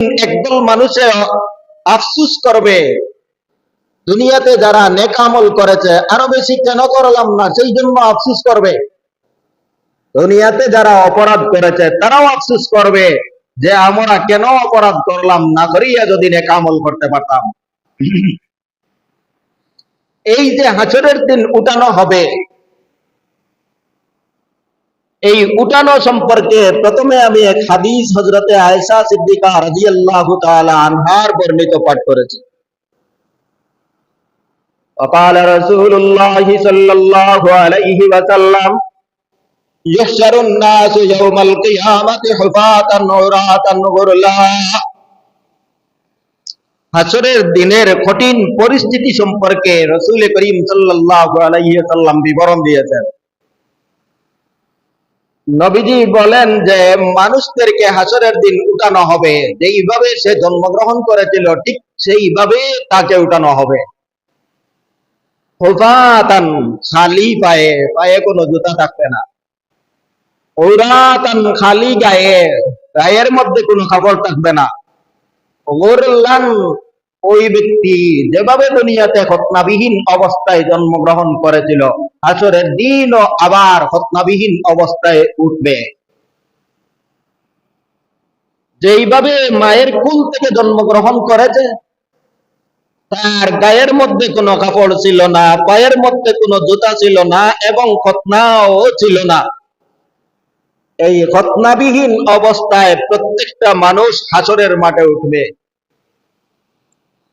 একদল মানুষে আফসুস করবে। দুনিয়াতে যারা নেকামল করেছে, আরও বেশি কেন করলাম না সেই জন্য আফসুস করবে। দুনিয়াতে যারা অপরাধ করেছে, তারাও আফসুস করবে যে, আমরা কেন অপরাধ করলাম না করিয়া যদি নেকামল করতে পারতাম। এই যে হাসরের দিন উঠানো হবে এই উঠানো সম্পর্কে প্রথমে আমি এক হাদিস হজরতে আয়েশা সিদ্দিকা রাদিয়াল্লাহু তাআলা আনহার বর্ণিত পাঠ করেছি وقال رسول الله صلى الله عليه وسلم يحشر الناس يوم القيامة حفاة عراة غرلا হাসরের দিনের কঠিন পরিস্থিতি সম্পর্কে রসুল করিম সাল্লাল্লাহু আলাইহি সাল্লাম বিবরণ দিয়েছেন নবীজি বলেন যে, মানুষদেরকে হাসরের দিন উঠানো হবে। যেইভাবে সে জন্মগ্রহণ করেছিল, ঠিক সেইভাবে তাকে উঠানো হবে। হুফাতান খালি পায়ে পায়ে কোনো জুতা থাকবে না। ঔরাতান খালি গায়ে, গায়ের মধ্যে কোনো কাপড় থাকবে না। ওই ব্যক্তি যেভাবে দুনিয়াতে খতনাবিহীন অবস্থায় জন্মগ্রহণ করেছিল আসরের দিনও আবার খতনাবিহীন অবস্থায় উঠবে। যেইভাবে মায়ের কুল থেকে জন্মগ্রহণ করেছে, তার গায়ের মধ্যে কোনো কাপড় ছিল না, পায়ের মধ্যে কোনো জুতা ছিল না এবং খতনাও ছিল না। এই খতনাবিহীন অবস্থায় প্রত্যেকটা মানুষ হাসরের মাঠে উঠবে।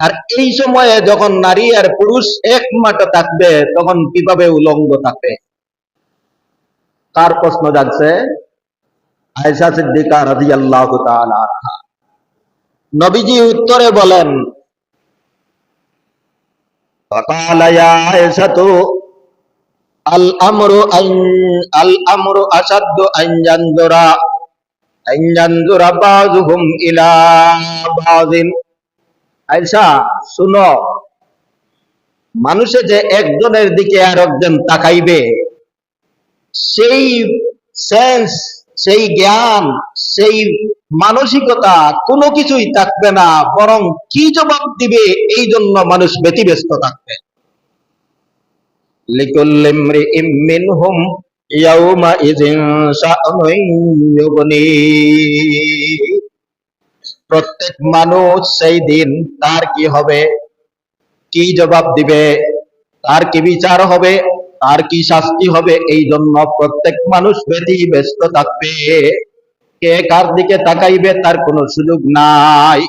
আর এই সময়ে যখন নারী আর পুরুষ এক মাঠে থাকবে, তখন কীভাবে উলঙ্গ থাকে তার প্রশ্ন যাচ্ছে আয়সা সিদ্দিকা রাজি আল্লাহ নবীজি উত্তরে বলেন আল আমরু আল আমরু আসাদ্দ আয়সা শুনো। মানুষে যে একজনের দিকে আর একজন তাকাইবে, সেই সেন্স সেই জ্ঞান, সেই মানসিকতা কোনো কিছুই থাকবে না, বরং কি জবাব দিবে, এই জন্য মানুষ ব্যতিব্যস্ত থাকবে। শা'নুন ইউগনি। প্রত্যেক মানুষ সেই দিন তার কি হবে? কি জবাব দিবে? তার কি বিচার হবে? তার কি শাস্তি হবে? এই জন্য প্রত্যেক মানুষ ব্যতি ব্যস্ত থাকবে। কে কার দিকে তাকাইবে তার কোনো সুযোগ নাই।